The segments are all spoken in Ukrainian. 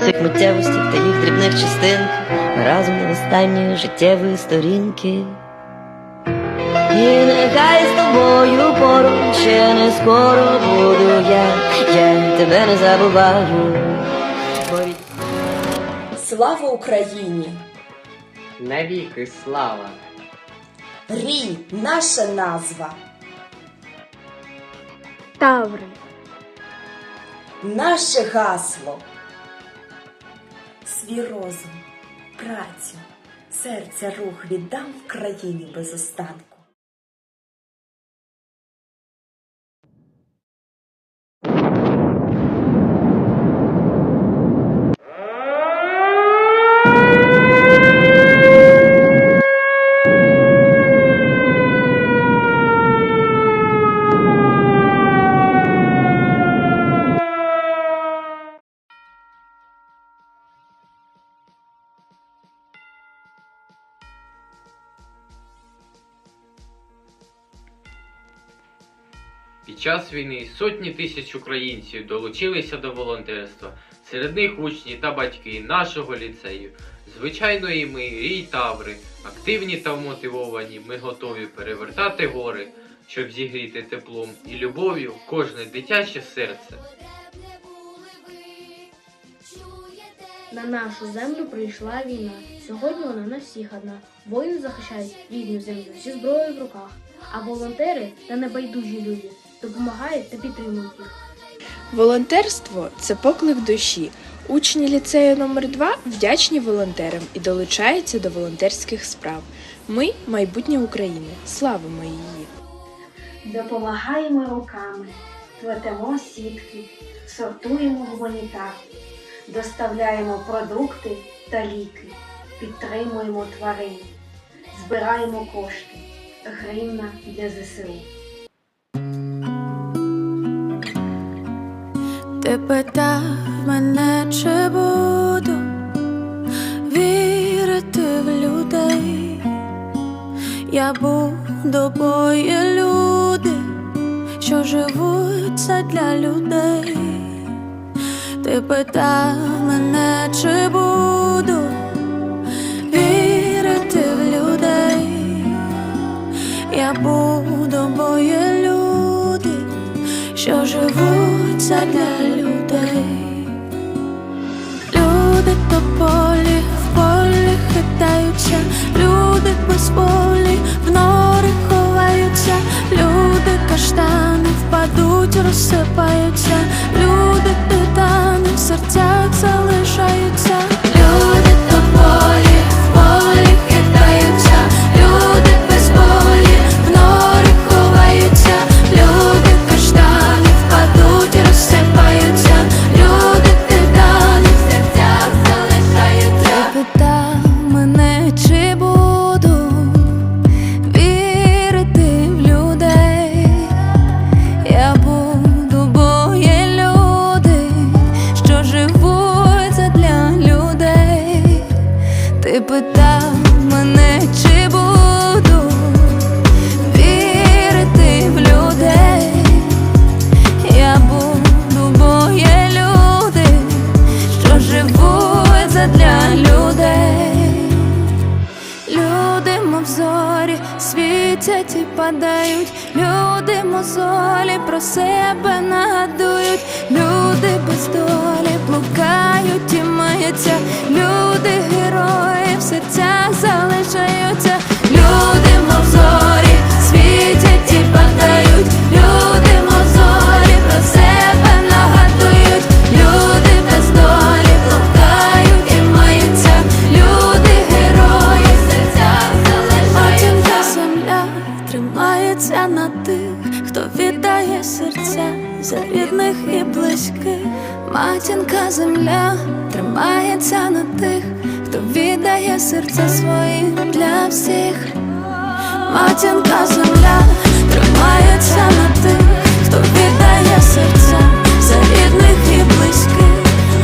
цих миттєвостях та їх дрібних частинках ми разом на останні життєві сторінки. І нехай з тобою поруч ще не скоро буду я, я тебе не забуваю. Слава Україні! Навіки слава! Рій наша назва, Таври. наше гасло. Свій розум, працю, серця рух віддам країні без останку. Під час війни сотні тисяч українців долучилися до волонтерства. Серед них учні та батьки нашого ліцею. Звичайно, і ми, рій Таври, активні та вмотивовані, ми готові перевертати гори, щоб зігріти теплом і любов'ю кожне дитяче серце. На нашу землю прийшла війна. Сьогодні вона на всіх одна. Воїни захищають рідну землю зі зброєю в руках, а волонтери та небайдужі люди допомагають та підтримують їх. Волонтерство це поклик душі. Учні ліцею номер 2 вдячні волонтерам і долучаються до волонтерських справ. Ми майбутнє України. Славимо її! Допомагаємо руками, плетемо сітки, сортуємо гуманітар, доставляємо продукти та ліки, підтримуємо тварин, збираємо кошти, гривна для ЗСУ. Ти питав мене, чи буду вірити в людей. Я буду, бо є люди, що живуть для людей. Ти питав мене, чи буду вірити в людей. Я буду, бо люди, що живуть для людей. Люди тополі в полі хитаються, люди без полі в нори ховаються, люди каштани впадуть, розсипаються, люди титани в серцях мене, чи буду вірити в людей. Я буду, бо є люди, що живуть задля людей. Люди, мов зорі, світять і падають, люди мозолі про себе нагадують, люди без долі блукають і маються, люди герої в серцях залишаються, люди мов зорі, світять і падають, люди мозолі про себе нагадують, люди без долі блукають і маються, люди герої в серцях залишаються. земля тримається на тих, хто віддає серця за рідних і близьких. Матінка земля тримається на тих, хто віддає серця свої для всіх. Матінка земля тримається на тих, хто віддає серця за рідних і близьких.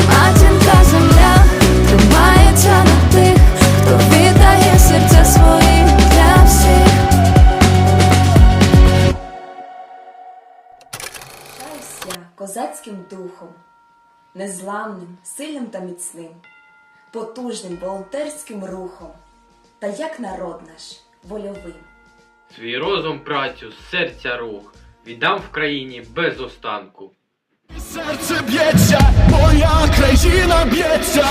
Матінка земля тримається на тих, хто віддає серця свої для всіх. Пишаюся козацьким духом, незламним, сильним та міцним, потужним волонтерським рухом, та як народ наш вольовим. Свій розум, працю, серця рух віддам в країні без останку. Серце б'ється, моя країна б'ється,